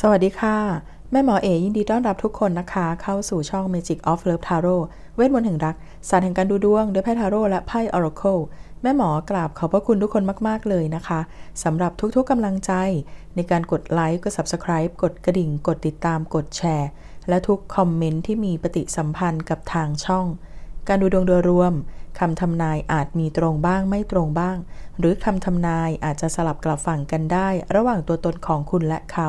สวัสดีค่ะ แม่หมอเอยินดีต้อนรับทุกคนนะคะ เข้าสู่ช่อง Magic of Love Tarot เวทมนต์แห่งรัก ศาสตร์แห่งการดูดวงด้วยไพ่ทาโร่และไพ่ Oracle แม่หมอกราบขอบพระคุณทุกคนมาก ๆ เลยนะคะสำหรับทุกๆกำลังใจ ในการกดไลค์กด Subscribe กดกระดิ่ง กดติดตามกดแชร์ และทุกคอมเมนต์ที่มีปฏิสัมพันธ์กับทางช่อง การดูดวงโดยรวมคำทำนายอาจมีตรงบ้างไม่ตรงบ้าง หรือคำทำนายอาจจะสลับกลับฝั่งกันได้ ระหว่างตัวตนของคุณและเขา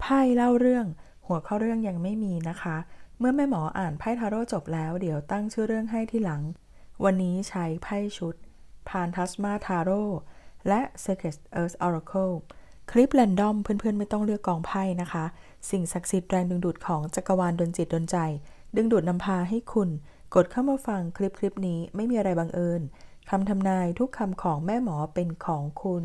ไพ่เล่าเรื่อง หัวข้อเรื่องยังไม่มีนะคะ เมื่อแม่หมออ่านไพ่ทาโร่จบแล้วเดี๋ยวตั้งชื่อเรื่องให้ที่หลัง วันนี้ใช้ไพ่ชุดพานทัสมาทาโร่และ Secret Earth Oracle คลิปแรนดอมเพื่อนๆ ไม่ต้องเลือกกองไพ่นะคะ สิ่งศักดิ์สิทธิ์แรงดึงดูดของจักรวาลดนจิตดนใจ ดึงดูดนำพาให้คุณ กดเข้ามาฟังคลิปคลิปนี้ไม่มีอะไรบังเอิญคำทำนายทุกคำของแม่หมอเป็นของคุณ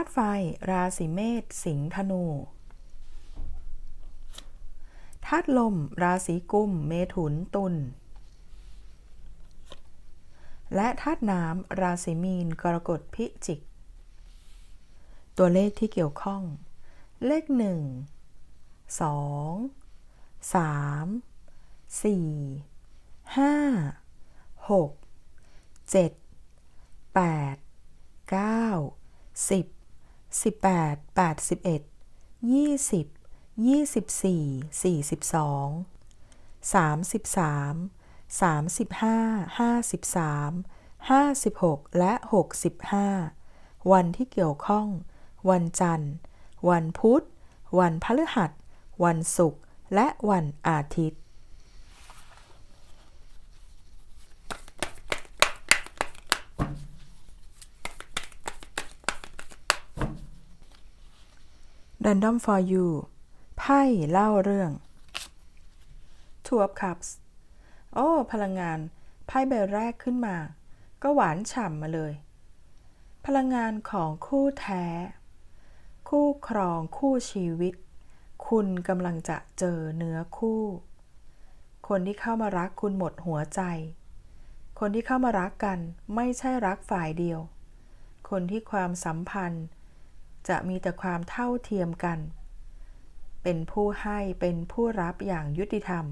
ตุ ไฟ ราศีเมษสิงห์ธนูธาตุลม ราศีกุม เมถุนตุลและธาตุน้ำราศีมีน กรกฎพิจิก ตัวเลขที่เกี่ยวข้อง เลขหนึ่งสองสามสี่ห้าหกเจ็ดแปดเก้าสิบ สิบแปดแปดสิบเอ็ดยี่สิบยี่สิบสี่สี่สิบสองสามสิบสามสามสิบห้าห้าสิบสามห้าสิบหกและหกสิบห้าวันที่เกี่ยวข้อง วันจันทร์ วันพุธ วันพฤหัส วันศุกร์ และวันอาทิตย์ Random for you ไพ่เล่าเรื่อง Two of Cups โอ้ พลังงาน ไพ่ใบแรกขึ้นมา ก็หวานฉ่ำมาเลย พลังงานของคู่แท้ คู่ครองคู่ชีวิต คุณกำลังจะเจอเนื้อคู่ คนที่เข้ามารักคุณหมดหัวใจ คนที่เข้ามารักกันไม่ใช่รักฝ่ายเดียว คนที่ความสัมพันธ์ จะมีแต่ความเท่าเทียมกัน เป็นผู้ให้เป็นผู้รับอย่างยุติธรรม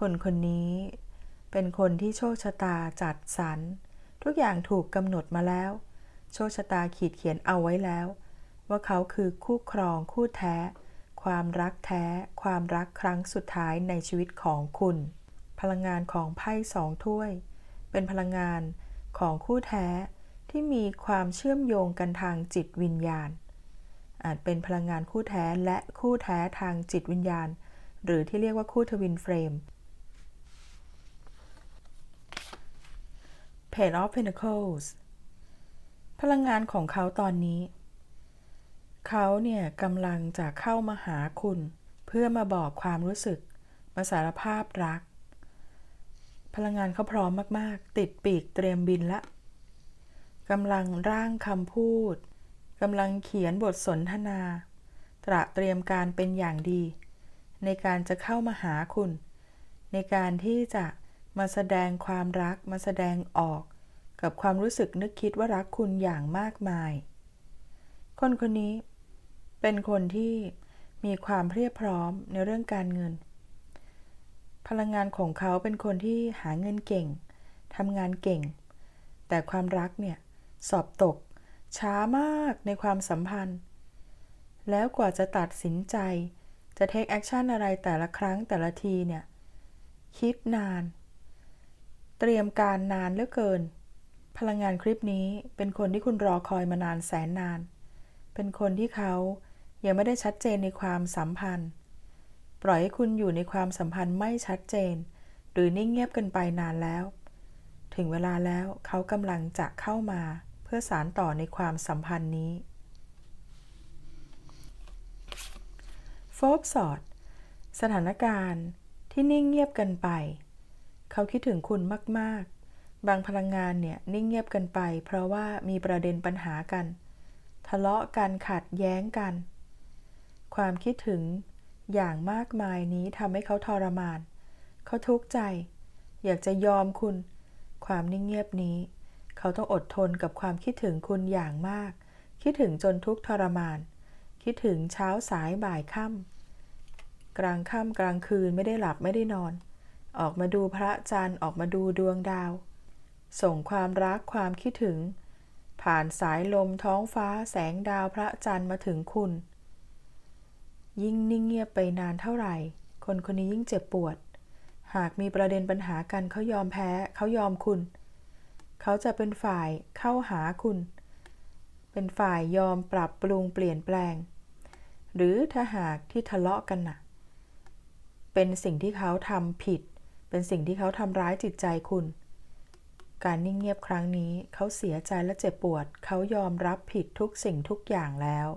คนคนนี้เป็นคนที่โชคชะตาจัดสรรทุกอย่างถูกกำหนดมาแล้ว โชคชะตาขีดเขียนเอาไว้แล้ว ว่าเขาคือคู่ครองคู่แท้ ความรักแท้ ความรักครั้งสุดท้ายในชีวิตของคุณ พลังงานของไพ่สองถ้วย เป็นพลังงานของคู่แท้ ที่มีความเชื่อมโยงกันทางจิตวิญญาณ อาจเป็นพลังงานคู่แท้และคู่แท้ทางจิตวิญญาณ หรือที่เรียกว่าคู่ทวินเฟรม Page of Pentacles พลังงานของเขาตอนนี้ เขาเนี่ยกำลังจะเข้ามาหาคุณ เพื่อมาบอกความรู้สึก มาสารภาพรัก พลังงานเขาพร้อมมาก ๆ ติดปีกเตรียมบินละ กำลังร่างคำพูดกำลังเขียนบทสนทนา ตระเตรียมการเป็นอย่างดี ในการจะเข้ามาหาคุณ ในการที่จะมาแสดงความรักมาแสดงออก กับความรู้สึกนึกคิดว่ารักคุณอย่างมากมาย คนคนนี้ เป็นคนที่มีความเพียบพร้อมในเรื่องการเงิน พลังงานของเขาเป็นคนที่หาเงินเก่งทำงานเก่ง แต่ความรักเนี่ย สอบตก ช้ามากในความสัมพันธ์ แล้วกว่าจะตัดสินใจ จะเทคแอคชั่นอะไรแต่ละครั้งแต่ละทีเนี่ย คิดนาน เตรียมการนานเหลือเกิน พลังงานคลิปนี้เป็นคนที่คุณรอคอยมานานแสนนาน เป็นคนที่เขายังไม่ได้ชัดเจนในความสัมพันธ์ ปล่อยให้คุณอยู่ในความสัมพันธ์ไม่ชัดเจน หรือนิ่งเงียบกันไปนานแล้ว ถึงเวลาแล้วเขากำลังจะเข้ามา เพื่อสารต่อในความสัมพันธ์นี้ โฟบสอด สถานการณ์ที่นิ่งเงียบกันไป เขาคิดถึงคุณมาก ๆ บางพลังงานเนี่ยนิ่งเงียบกันไป เพราะว่ามีประเด็นปัญหากัน ทะเลาะกันขัดแย้งกัน ความคิดถึงอย่างมากมายนี้ทำให้เขาทรมาน เขาทุกข์ใจ อยากจะยอมคุณ ความนิ่งเงียบนี้ เขาต้องอดทนกับความคิดถึงคุณอย่างมาก คิดถึงจนทุกข์ทรมาน คิดถึงเช้าสายบ่ายค่ำกลางค่ำกลางคืนไม่ได้หลับไม่ได้นอน ออกมาดูพระจันทร์ออกมาดูดวงดาว ส่งความรักความคิดถึง ผ่านสายลมท้องฟ้าแสงดาวพระจันทร์มาถึงคุณ ยิ่งนิ่งเงียบไปนานเท่าไหร่ คนคนนี้ยิ่งเจ็บปวด หากมีประเด็นปัญหากันเขายอมแพ้เขายอมคุณเขาจะเป็นฝ่ายเข้าหาคุณ เป็นฝ่ายยอมปรับปรุงเปลี่ยนแปลง หรือถ้าหากที่ทะเลาะกันน่ะ เป็นสิ่งที่เขาทำผิด เป็นสิ่งที่เขาทำร้ายจิตใจคุณ การนิ่งเงียบครั้งนี้ เขาเสียใจและเจ็บปวด เขายอมรับผิดทุกสิ่งทุกอย่างแล้ว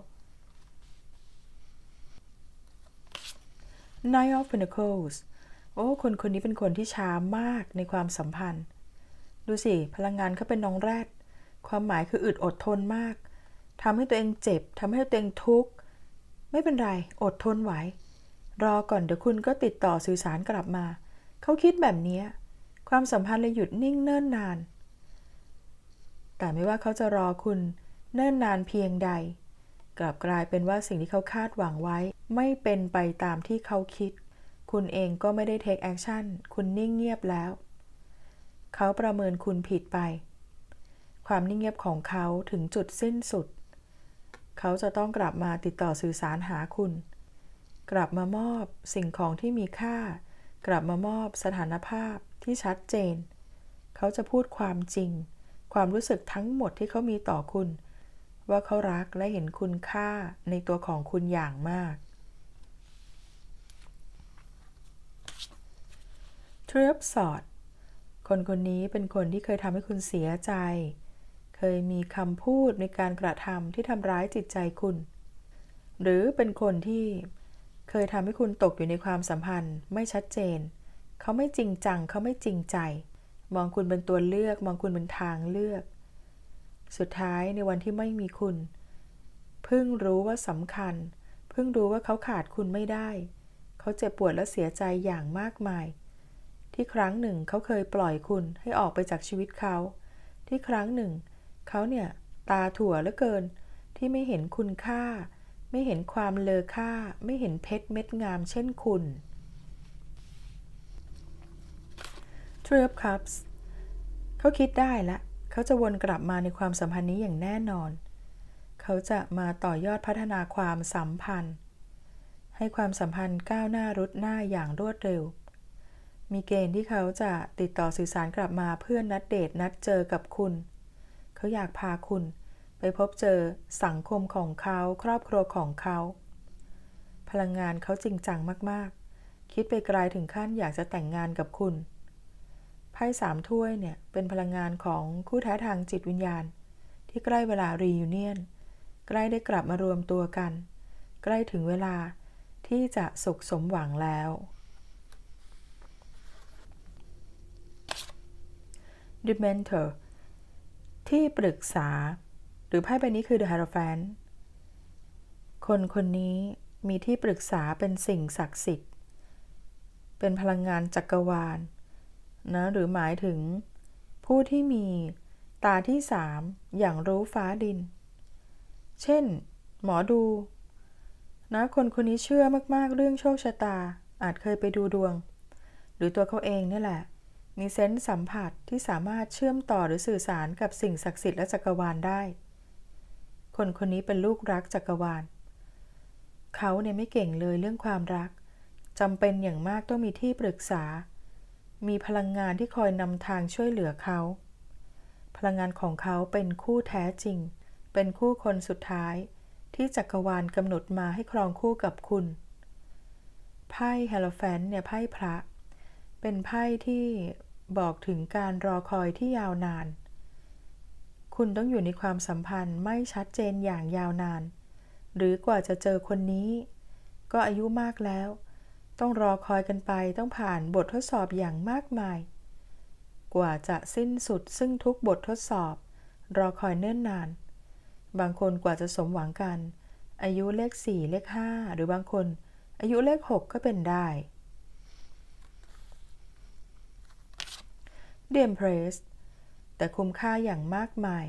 Nine of Pentacles โอ้ คนคนนี้เป็นคนที่ช้ามากในความสัมพันธ์ ดูสิ พลังงานเขาเป็นน้องแรด ความหมายคืออึดอดทนมากทำให้ตัวเองเจ็บทำให้ตัวเองทุกข์ ไม่เป็นไร อดทนไหว รอก่อนเดี๋ยวคุณก็ติดต่อสื่อสารกลับมา เขาคิดแบบนี้ ความสัมพันธ์เลยหยุดนิ่งเนิ่นนาน แต่ไม่ว่าเขาจะรอคุณเนิ่นนานเพียงใด กลับกลายเป็นว่าสิ่งที่เขาคาดหวังไว้ ไม่เป็นไปตามที่เขาคิด คุณเองก็ไม่ได้เทคแอคชั่น คุณนิ่งเงียบแล้ว เขาประเมินคุณผิดไป ความนิ่งเงียบของเขาถึงจุดสิ้นสุด เขาจะต้องกลับมาติดต่อสื่อสารหาคุณ กลับมามอบสิ่งของที่มีค่า กลับมามอบสถานภาพที่ชัดเจน เขาจะพูดความจริง ความรู้สึกทั้งหมดที่เขามีต่อคุณ ว่าเขารักและเห็นคุณค่าในตัวของคุณอย่างมาก ทริปสอด คนคนนี้เป็นคนที่เคยทำให้คุณเสียใจ เคยมีคำพูดในการกระทำที่ทำร้ายจิตใจคุณ หรือเป็นคนที่เคยทำให้คุณตกอยู่ในความสัมพันธ์ ไม่ชัดเจน เขาไม่จริงจัง เขาไม่จริงใจ มองคุณเป็นตัวเลือก มองคุณเป็นทางเลือก สุดท้ายในวันที่ไม่มีคุณ เพิ่งรู้ว่าสำคัญ เพิ่งรู้ว่าเขาขาดคุณไม่ได้ เขาเจ็บปวดและเสียใจอย่างมากมาย ที่ครั้งหนึ่งเขาเคยปล่อยคุณให้ออกไปจากชีวิตเขา ที่ครั้งหนึ่ง เขาเนี่ยตาถั่วเหลือเกิน ที่ไม่เห็นคุณค่า ไม่เห็นความเลอค่า ไม่เห็นเพชรเม็ดงามเช่นคุณ Three Cups เขาคิดได้ล้วเขาจะวนกลับมาในความสัมพันธ์นี้อย่างแน่นอน เขาจะมาต่อยอดพัฒนาความสัมพันธ์ ให้ความสัมพันธ์ก้าวหน้ารุดหน้าอย่างรวดเร็ว มีเกณฑ์ที่เขาจะติดต่อสื่อสารกลับมาเพื่อนนัดเดทนัดเจอกับคุณ เขาอยากพาคุณ ไปพบเจอสังคมของเขาครอบครัวของเขา พลังงานเขาจริงจังมากๆ คิดไปไกลถึงขั้นอยากจะแต่งงานกับคุณไพ่สามถ้วยเนี่ย เป็นพลังงานของคู่แท้ทางจิตวิญญาณ ที่ใกล้เวลารียูเนียนใกล้ได้กลับมารวมตัวกัน ใกล้ถึงเวลาที่จะสุขสมหวังแล้ว The Mentor ที่ปรึกษา หรือไพ่ใบนี้คือ The Hierophant คนคนนี้มีที่ปรึกษาเป็นสิ่งศักดิ์สิทธิ์ เป็นพลังงานจักรวาลนะหรือหมายถึง ผู้ที่มีตาที่สามอย่างรู้ฟ้าดิน เช่น หมอดูนะคนคนนี้เชื่อมากๆเรื่องโชคชะตาอาจเคยไปดูดวง หรือตัวเขาเองนี่แหละ มีเซนส์สัมผัสที่สามารถเชื่อมต่อหรือสื่อสารกับสิ่งศักดิ์สิทธิ์และจักรวาลได้ คนคนนี้เป็นลูกรักจักรวาล เขาเนี่ยไม่เก่งเลยเรื่องความรักจำเป็นอย่างมากต้องมีที่ปรึกษา มีพลังงานที่คอยนำทางช่วยเหลือเขา พลังงานของเขาเป็นคู่แท้จริง เป็นคู่คนสุดท้าย ที่จักรวาลกำหนดมาให้ครองคู่กับคุณ ไพ่เฮลแฟนเนี่ยไพ่พระ เป็นไพ่ที่ บอกถึงการรอคอยที่ยาวนาน คุณต้องอยู่ในความสัมพันธ์ไม่ชัดเจนอย่างยาวนาน หรือกว่าจะเจอคนนี้ ก็อายุมากแล้ว ต้องรอคอยกันไปต้องผ่านบททดสอบอย่างมากมาย กว่าจะสิ้นสุดซึ่งทุกบททดสอบ รอคอยเนิ่นนาน บางคนกว่าจะสมหวังกัน อายุเลขสี่เลขห้าหรือบางคน อายุเลขหกก็เป็นได้ เดียมเพรส แต่คุ้มค่าอย่างมากมาย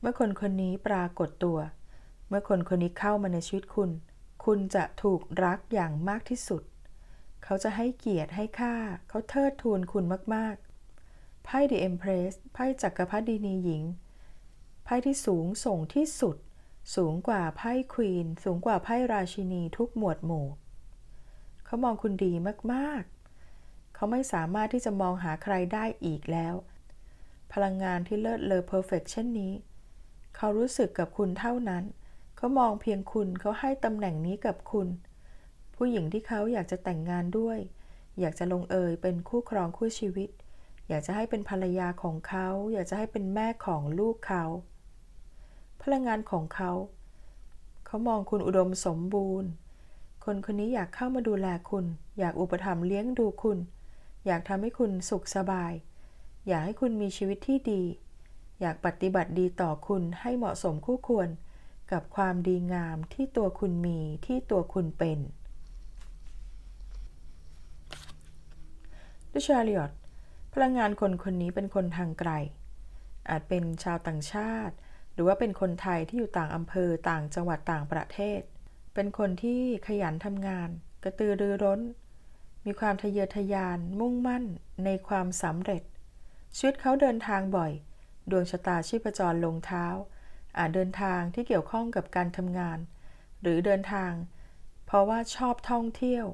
เมื่อคนคนนี้ปรากฏตัว เมื่อคนคนนี้เข้ามาในชีวิตคุณ คุณจะถูกรักอย่างมากที่สุด เขาจะให้เกียรติให้ค่า เขาเทิดทูนคุณมากๆ ไพ่ดีเอ็มเพรส ไพ่จักรพรรดินีหญิง ไพ่ที่สูงส่งที่สุด สูงกว่าไพ่ควีน สูงกว่าไพ่ราชินีทุกหมวดหมู่ เขามองคุณดีมาก เขาไม่สามารถที่จะมองหาใครได้อีกแล้ว พลังงานที่เลิศเลอเพอร์เฟกเช่นนี้ เขารู้สึกกับคุณเท่านั้น เขามองเพียงคุณเขาให้ตำแหน่งนี้กับคุณ ผู้หญิงที่เขาอยากจะแต่งงานด้วย อยากจะลงเอยเป็นคู่ครองคู่ชีวิต อยากจะให้เป็นภรรยาของเขา อยากจะให้เป็นแม่ของลูกเขา พลังงานของเขา เขามองคุณอุดมสมบูรณ์คนคนนี้อยากเข้ามาดูแลคุณ อยากอุปถัมภ์เลี้ยงดูคุณ อยากทำให้คุณสุขสบาย อยากให้คุณมีชีวิตที่ดี อยากปฏิบัติดีต่อคุณให้เหมาะสมคู่ควร กับความดีงามที่ตัวคุณมีที่ตัวคุณเป็นดิชาริออตพลังงานคนคนนี้เป็นคนทางไกล อาจเป็นชาวต่างชาติ หรือว่าเป็นคนไทยที่อยู่ต่างอำเภอต่างจังหวัดต่างประเทศ เป็นคนที่ขยันทำงาน กระตือรือร้น มีความทะเยอทะยาน มุ่งมั่น ในความสำเร็จ ชีวิตเขาเดินทางบ่อย ดวงชะตาชีพจรลงเท้า อาจเดินทางที่เกี่ยวข้องกับการทำงาน หรือเดินทาง เพราะว่าชอบท่องเที่ยว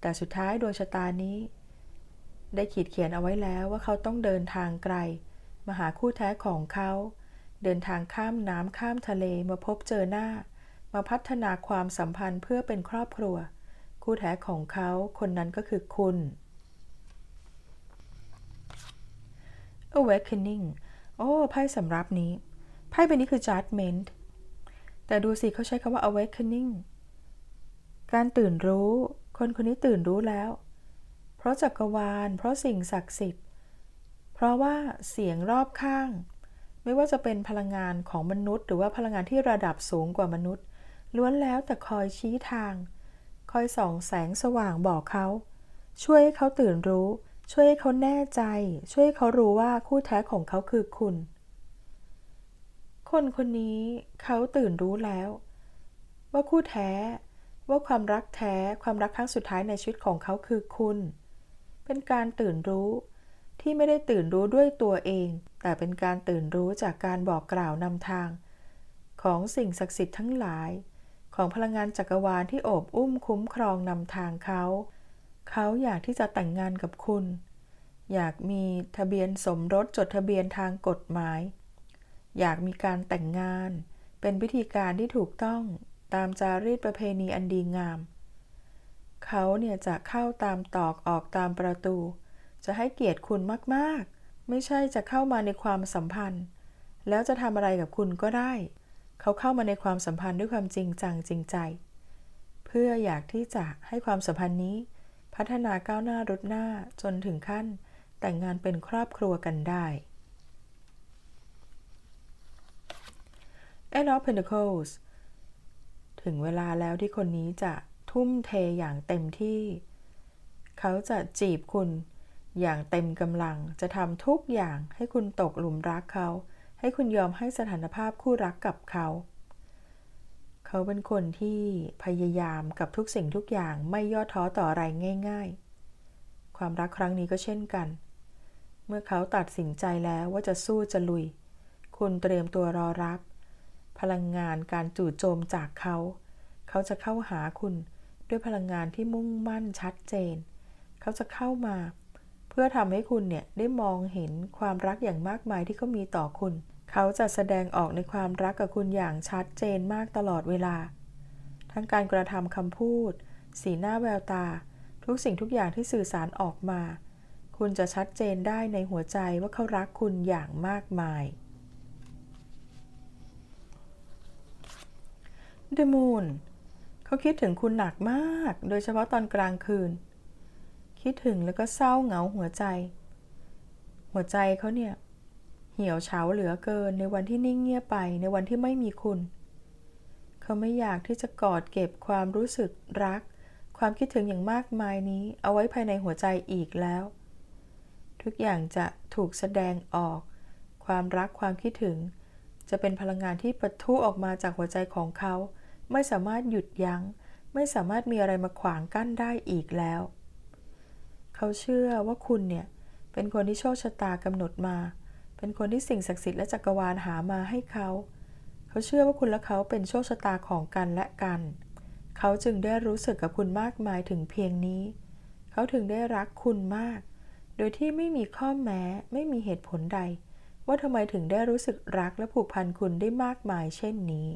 แต่สุดท้ายดวงชะตานี้ ได้ขีดเขียนเอาไว้แล้วว่าเขาต้องเดินทางไกล มาหาคู่แท้ของเขา เดินทางข้ามน้ำข้ามทะเลมาพบเจอหน้า มาพัฒนาความสัมพันธ์เพื่อเป็นครอบครัว คู่แท้ของเขาคนนั้นก็คือคุณ awakening โอ้ไพ่สำรับนี้ ไพ่ใบนี้คือ judgment แต่ดูสิเขาใช้คำว่า awakening การตื่นรู้ คนคนนี้ตื่นรู้แล้ว เพราะจักรวาล เพราะสิ่งศักดิ์สิทธิ์ เพราะว่าเสียงรอบข้าง ไม่ว่าจะเป็นพลังงานของมนุษย์ หรือว่าพลังงานที่ระดับสูงกว่ามนุษย์ ล้วนแล้วแต่คอยชี้ทาง คอยส่องแสงสว่างบอกเขา ช่วยให้เขาตื่นรู้ ช่วยให้เขาแน่ใจ ช่วยให้เขารู้ว่าคู่แท้ของเขาคือคุณ คนคนนี้เขาตื่นรู้แล้ว ว่าคู่แท้ ว่าความรักแท้ความรักครั้งสุดท้ายในชีวิตของเขาคือคุณ เป็นการตื่นรู้ที่ไม่ได้ตื่นรู้ด้วยตัวเอง แต่เป็นการตื่นรู้จากการบอกกล่าวนำทาง ของสิ่งศักดิ์สิทธิ์ทั้งหลาย ของพลังงานจักรวาลที่โอบอุ้มคุ้มครองนำทางเขา เขาอยากที่จะแต่งงานกับคุณ อยากมีทะเบียนสมรสจดทะเบียนทางกฎหมาย อยากมีการแต่งงาน เป็นพิธีการที่ถูกต้องตามจารีตประเพณีอันดีงาม เขาเนี่ยจะเข้าตามตอกออกตามประตู จะให้เกียรติคุณมาก ๆ ไม่ใช่จะเข้ามาในความสัมพันธ์ แล้วจะทำอะไรกับคุณก็ได้ เขาเข้ามาในความสัมพันธ์ด้วยความจริงจังจริงใจ เพื่ออยากที่จะให้ความสัมพันธ์นี้ พัฒนาก้าวหน้ารุดหน้าจนถึงขั้น แต่งงานเป็นครอบครัวกันได้ Eight of Pentacles ถึงเวลาแล้วที่คนนี้จะทุ่มเทอย่างเต็มที่ เขาจะจีบคุณอย่างเต็มกำลัง จะทำทุกอย่างให้คุณตกหลุมรักเขา ให้คุณยอมให้สถานภาพคู่รักกับเขา เขาเป็นคนที่พยายามกับทุกสิ่งทุกอย่างไม่ย่อท้อต่ออะไรง่าย ๆ ความรักครั้งนี้ก็เช่นกัน เมื่อเขาตัดสินใจแล้วว่าจะสู้จะลุย คุณเตรียมตัวรอรับ พลังงานการจู่โจมจากเขา เขาจะเข้าหาคุณด้วยพลังงานที่มุ่งมั่นชัดเจน เขาจะเข้ามาเพื่อทำให้คุณเนี่ยได้มองเห็นความรักอย่างมากมายที่เขามีต่อคุณ เขาจะแสดงออกในความรักกับคุณอย่างชัดเจนมากตลอดเวลา ทั้งการกระทำคำพูด สีหน้าแววตา ทุกสิ่งทุกอย่างที่สื่อสารออกมา คุณจะชัดเจนได้ในหัวใจว่าเขารักคุณอย่างมากมาย The Moon เขาคิดถึงคุณหนักมาก โดยเฉพาะตอนกลางคืน คิดถึงแล้วก็เศร้าเหงาหัวใจ หัวใจเขาเนี่ย เหี่ยวเฉาเหลือเกินในวันที่นิ่งเงียบไปในวันที่ไม่มีคุณ เขาไม่อยากที่จะกอดเก็บความรู้สึกรัก ความคิดถึงอย่างมากมายนี้ เอาไว้ภายในหัวใจอีกแล้ว ทุกอย่างจะถูกแสดงออก ความรักความคิดถึง จะเป็นพลังงานที่ปะทุออกมาจากหัวใจของเขา ไม่สามารถหยุดยัง้ง ไม่สามารถมีอะไรมาขวางกั้นได้อีกแล้ว เขาเชื่อว่าคุณเนี่ยเป็นคนที่โชคชะตากำหนดมาเเป็นคนที่สิ่งศักดิ์สิทธิ์และจักรวาลหามาให้เขา เขาเชื่อว่าคุณและเขาเป็นโชคชะตาของกันและกัน เขาจึงได้รู้สึกกับคุณมากมายถึงเพียงนี้ เขาถึงได้รักคุณมาก โดยที่ไม่มีข้อแม้ ไม่มีเหตุผลใด ว่าทำไมถึงได้รู้สึกรักและผูกพันคุณได้มากมายเช่นนี้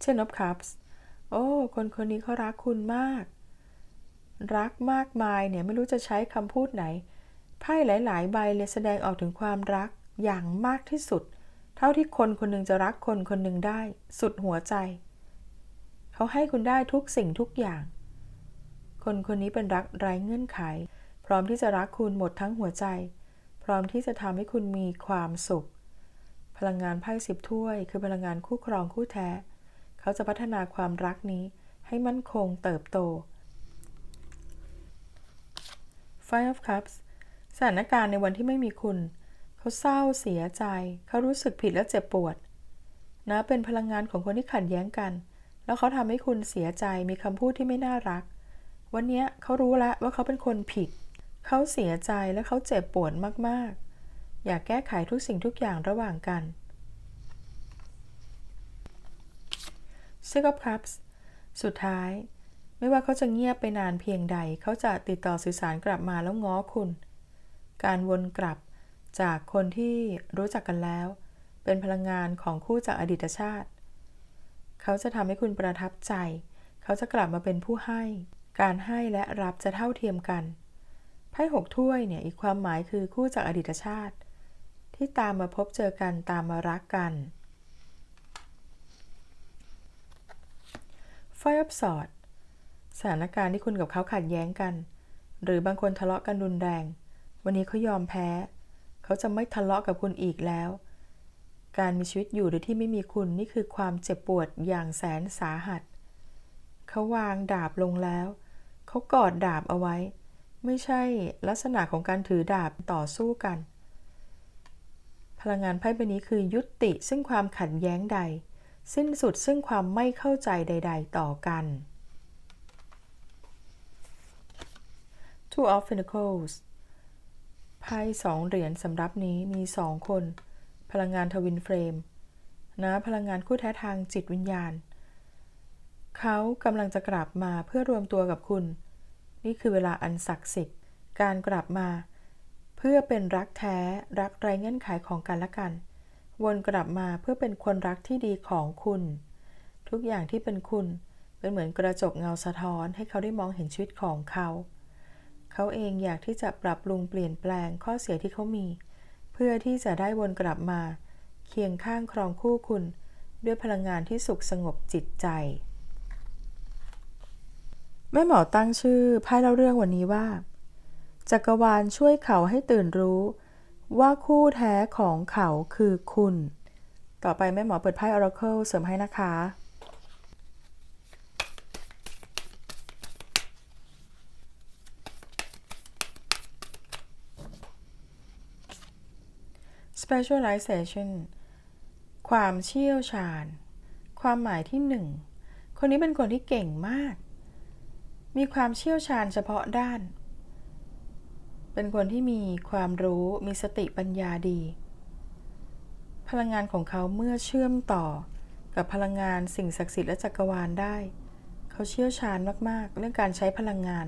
เช่นนบคัพส์โอ้ คนคนนี้เขารักคุณมาก รักมากมายเนี่ยไม่รู้จะใช้คำพูดไหน ไพ่หลาย ๆ ใบเลยแสดงออกถึงความรักอย่างมากที่สุด เท่าที่คนคนหนึ่งจะรักคนคนหนึ่งได้ สุดหัวใจ เขาให้คุณได้ทุกสิ่งทุกอย่าง คนคนนี้เป็นรักไร้เงื่อนไข พร้อมที่จะรักคุณหมดทั้งหัวใจ พร้อมที่จะทำให้คุณมีความสุข พลังงานไพ่สิบถ้วย คือพลังงานคู่ครองคู่แท้ เขาจะพัฒนาความรักนี้ให้มั่นคงเติบโต Five of Cups สถานการณ์ในวันที่ไม่มีคุณ เขาเศร้าเสียใจ เขารู้สึกผิดและเจ็บปวด นะเป็นพลังงานของคนที่ขัดแย้งกัน แล้วเขาทำให้คุณเสียใจมีคำพูดที่ไม่น่ารัก วันนี้เขารู้แล้วว่าเขาเป็นคนผิด เขาเสียใจและเขาเจ็บปวดมากๆ อยากแก้ไขทุกสิ่งทุกอย่างระหว่างกัน Six of Cups สุดท้าย ไม่ว่าเขาจะเงียบไปนานเพียงใด เขาจะติดต่อสื่อสารกลับมาแล้วง้อคุณ การวนกลับจากคนที่รู้จักกันแล้ว เป็นพลังงานของคู่จากอดีตชาติ เขาจะทำให้คุณประทับใจ เขาจะกลับมาเป็นผู้ให้ การให้และรับจะเท่าเทียมกัน ไพ่หกถ้วยเนี่ยอีกความหมายคือคู่จากอดีตชาติ ที่ตามมาพบเจอกันตามมารักกันไฟอัพ สถานการณ์ที่คุณกับเขาขัดแย้งกัน หรือบางคนทะเลาะกันรุนแรง วันนี้เขายอมแพ้ เขาจะไม่ทะเลาะกับคุณอีกแล้ว การมีชีวิตอยู่โดยที่ไม่มีคุณนี่คือความเจ็บปวดอย่างแสนสาหัส เขาวางดาบลงแล้ว เขากอดดาบเอาไว้ ไม่ใช่ลักษณะของการถือดาบต่อสู้กัน พลังงานไพ่ใบนี้คือยุติซึ่งความขัดแย้งใด สิ้นสุดซึ่งความไม่เข้าใจใด ๆ ต่อกัน Two of Pentacles ไพ่สองเหรียญสำรับนี้มีสองคน พลังงานทวินเฟรม นะพลังงานคู่แท้ทางจิตวิญญาณ เขากำลังจะกลับมาเพื่อรวมตัวกับคุณ นี่คือเวลาอันศักดิ์สิทธิ์ การกลับมา เพื่อเป็นรักแท้รักไรเงื่อนไขของกันและกัน วนกลับมาเพื่อเป็นคนรักที่ดีของคุณ ทุกอย่างที่เป็นคุณเป็นเหมือนกระจกเงาสะท้อนให้เขาได้มองเห็นชีวิตของเขา เขาเองอยากที่จะปรับปรุงเปลี่ยนแปลงข้อเสียที่เขามี เพื่อที่จะได้วนกลับมา เคียงข้างครองคู่คุณ ด้วยพลังงานที่สุขสงบจิตใจ แม่หมอตั้งชื่อไพ่เล่าเรื่องวันนี้ว่า จักรวาลช่วยเขาให้ตื่นรู้ ว่าคู่แท้ของเขาคือคุณ ต่อไปแม่หมอเปิดไพ่ Oracle เสริมให้นะคะ specialization ความเชี่ยวชาญ ความหมายที่หนึ่งคนนี้เป็นคนที่เก่งมาก มีความเชี่ยวชาญเฉพาะด้าน เป็นคนที่มีความรู้ มีสติปัญญาดี พลังงานของเขาเมื่อเชื่อมต่อ กับพลังงานสิ่งศักดิ์สิทธิ์และจักรวาลได้ เขาเชี่ยวชาญมาก ๆ เรื่องการใช้พลังงาน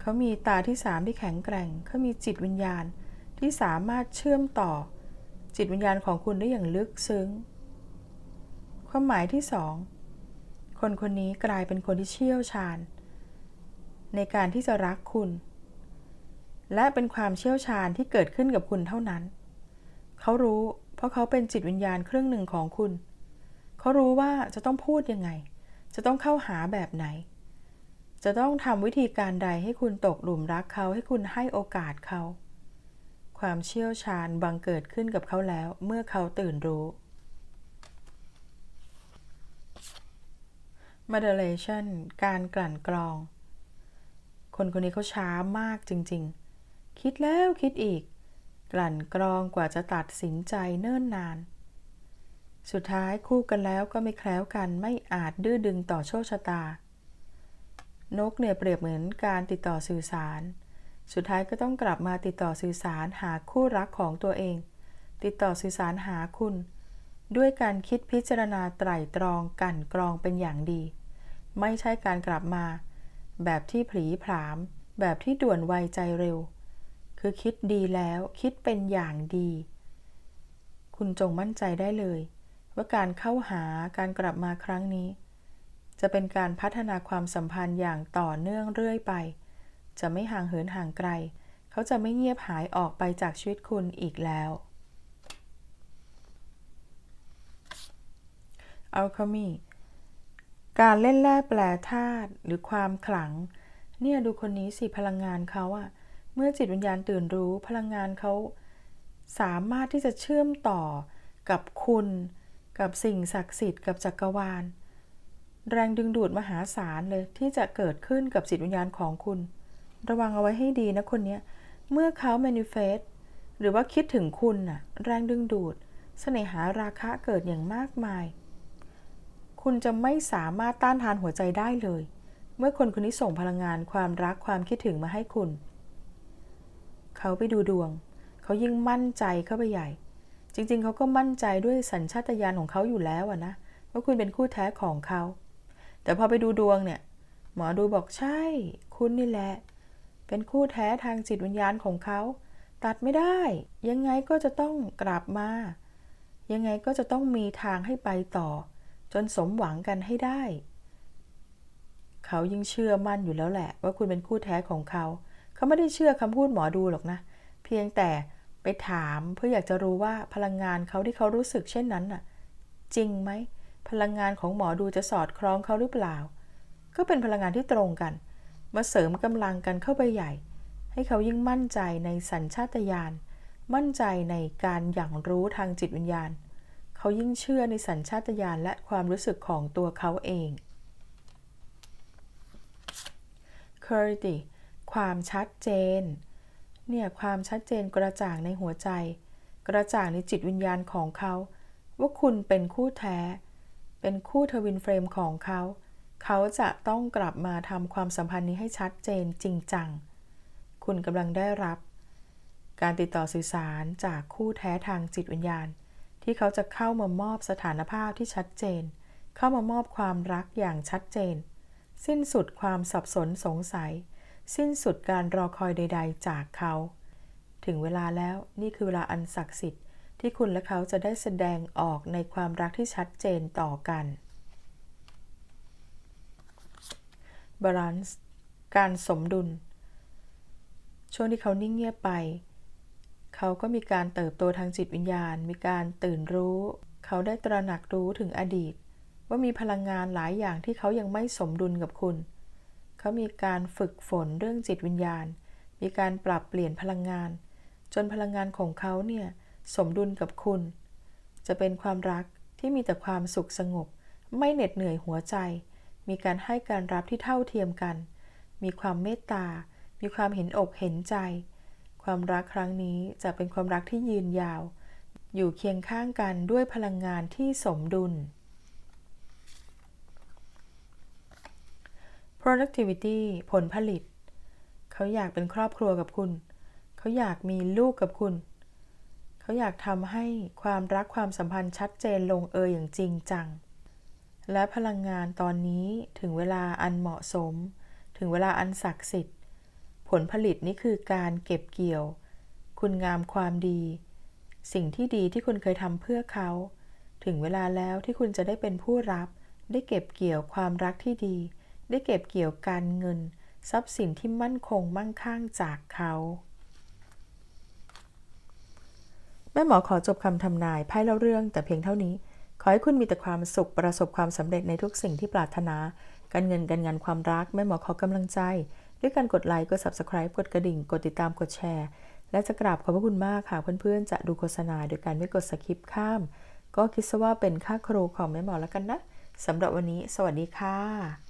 เขามีตาที่สามที่แข็งแกร่ง เขามีจิตวิญญาณ ที่สามารถเชื่อมต่อจิตวิญญาณของคุณได้อย่างลึกซึ้ง ความหมายที่สองคนคนนี้กลายเป็นคนที่เชี่ยวชาญ ในการที่จะรักคุณ และเป็นความเชี่ยวชาญที่เกิดขึ้นกับคุณเท่านั้น เขารู้เพราะเขาเป็นจิตวิญญาณครึ่งหนึ่งของคุณ เขารู้ว่าจะต้องพูดยังไง จะต้องเข้าหาแบบไหน จะต้องทำวิธีการใดให้คุณตกหลุมรักเขาให้คุณให้โอกาสเขา ความเชี่ยวชาญบังเกิดขึ้นกับเขาแล้ว เมื่อเขาตื่นรู้ moderation การกลั่นกรอง คนคนนี้เขาช้ามากจริงๆ คิดแล้วคิดอีก กลั่นกรองกว่าจะตัดสินใจเนิ่นนาน สุดท้ายคู่กันแล้วก็ไม่แคล้วกันไม่อาจดื้อดึงต่อโชคชะตา นกเนี่ยเปรียบเหมือนการติดต่อสื่อสาร สุดท้ายก็ต้องกลับมาติดต่อสื่อสารหาคู่รักของตัวเอง ติดต่อสื่อสารหาคุณ ด้วยการคิดพิจารณาไตร่ตรองกั่นกรองเป็นอย่างดี ไม่ใช่การกลับมา แบบที่ผลีผลาม แบบที่ด่วนไวใจเร็ว คือคิดดีแล้วคิดเป็นอย่างดี คุณจงมั่นใจได้เลย ว่าการเข้าหาการกลับมาครั้งนี้ จะเป็นการพัฒนาความสัมพันธ์อย่างต่อเนื่องเรื่อยไป จะไม่ห่างเหินห่างไกล เขาจะไม่เงียบหายออกไปจากชีวิตคุณอีกแล้ว Alchemy การเล่นแร่แปลธาตุหรือความขลัง เนี่ยดูคนนี้สิพลังงานเขาอะเมื่อจิตวิญญาณตื่นรู้พลังงานเขาสามารถที่จะเชื่อมต่อกับคุณ กับสิ่งศักดิ์สิทธิ์กับจักรวาล แรงดึงดูดมหาศาลเลยที่จะเกิดขึ้นกับจิตวิญญาณของคุณ ระวังเอาไว้ให้ดีนะคนนี้เมื่อเขา manifest หรือว่าคิดถึงคุณน่ะ แรงดึงดูดสเสน่หาราคะเกิดอย่างมากมาย คุณจะไม่สามารถต้านทานหัวใจได้เลย เมื่อคนคนนี้ส่งพลังงานความรักความคิดถึงมาให้คุณ เขาไปดูดวง เขายิ่งมั่นใจเข้าไปใหญ่ จริงๆ เขาก็มั่นใจด้วยสัญชาตญาณของเขาอยู่แล้วอะนะว่าคุณเป็นคู่แท้ของเขา แต่พอไปดูดวงเนี่ย หมอดูบอกใช่ คุณนี่แหละ เป็นคู่แท้ทางจิตวิญญาณของเขา ตัดไม่ได้ ยังไงก็จะต้องกลับมา ยังไงก็จะต้องมีทางให้ไปต่อ จนสมหวังกันให้ได้ เขายิ่งเชื่อมั่นอยู่แล้วแหละ ว่าคุณเป็นคู่แท้ของเขา เขาไม่ได้เชื่อคำพูดหมอดูหรอกนะ เพียงแต่ไปถามเพื่ออยากจะรู้ว่าพลังงานเขาที่เขารู้สึกเช่นนั้นน่ะ จริงไหมพลังงานของหมอดูจะสอดคล้องเขาหรือเปล่า ก็เป็นพลังงานที่ตรงกัน มาเสริมกำลังกันเข้าไปใหญ่ ให้เขายิ่งมั่นใจในสัญชาตญาณมั่นใจในการอย่างรู้ทางจิตวิญญาณ เขายิ่งเชื่อในสัญชาตญาณและความรู้สึกของตัวเขาเอง clarity ความชัดเจน เนี่ยความชัดเจนกระจ่างในหัวใจ กระจ่างในจิตวิญญาณของเขา ว่าคุณเป็นคู่แท้ เป็นคู่ทวินเฟรมของเขา เขาจะต้องกลับมาทำความสัมพันธ์นี้ให้ชัดเจนจริงจัง คุณกำลังได้รับ การติดต่อสื่อสารจากคู่แท้ทางจิตวิญญาณ ที่เขาจะเข้ามามอบสถานภาพที่ชัดเจน เข้ามามอบความรักอย่างชัดเจน สิ้นสุดความสับสนสงสัย สิ้นสุดการรอคอยใด ๆ จากเขา ถึงเวลาแล้วนี่คือเวลาอันศักดิ์สิทธิ์ที่คุณและเขาจะได้แสดงออกในความรักที่ชัดเจนต่อกัน balance การสมดุล ช่วงที่เขานิ่งเงียบไป เขาก็มีการเติบโตทางจิตวิญญาณ มีการตื่นรู้ เขาได้ตระหนักรู้ถึงอดีต ว่ามีพลังงานหลายอย่างที่เขายังไม่สมดุลกับคุณ เขามีการฝึกฝนเรื่องจิตวิญญาณ มีการปรับเปลี่ยนพลังงาน จนพลังงานของเขาเนี่ยสมดุลกับคุณ จะเป็นความรักที่มีแต่ความสุขสงบ ไม่เหน็ดเหนื่อยหัวใจ มีการให้การรับที่เท่าเทียมกัน มีความเมตตา มีความเห็นอกเห็นใจ ความรักครั้งนี้จะเป็นความรักที่ยืนยาว อยู่เคียงข้างกันด้วยพลังงานที่สมดุล productivity ผลผลิต เขาอยากเป็นครอบครัวกับคุณ เขาอยากมีลูกกับคุณ เขาอยากทำให้ความรักความสัมพันธ์ชัดเจนลงเอยอย่างจริงจัง และพลังงานตอนนี้ถึงเวลาอันเหมาะสม ถึงเวลาอันศักดิ์สิทธิ์ ผลผลิตนี่คือการเก็บเกี่ยว คุณงามความดี สิ่งที่ดีที่คุณเคยทำเพื่อเขา ถึงเวลาแล้วที่คุณจะได้เป็นผู้รับ ได้เก็บเกี่ยวความรักที่ดี ได้เก็บเกี่ยวการเงิน ทรัพย์สินที่มั่นคงมั่งคั่งจากเขาแม่หมอขอจบคำทำนายไพ่เล่าเรื่องแต่เพียงเท่านี้ อให้คุณมีแต่ความสุขประสบความสำเร็จในทุกสิ่งที่ปรารถนา การเงินการงานความรักแม่หมอขอกำลังใจ ด้วยการกดไลค์กด subscribe กดกระดิ่ง กดติดตามกดแชร์ และจะกราบขอบพระคุณมากค่ะเพื่อนๆ จะดูโฆษณาโดยการไม่กดสคิปข้าม ก็คิดซะว่าเป็นค่าครูของแม่หมอแล้วกันนะสำหรับวันนี้ สวัสดีค่ะ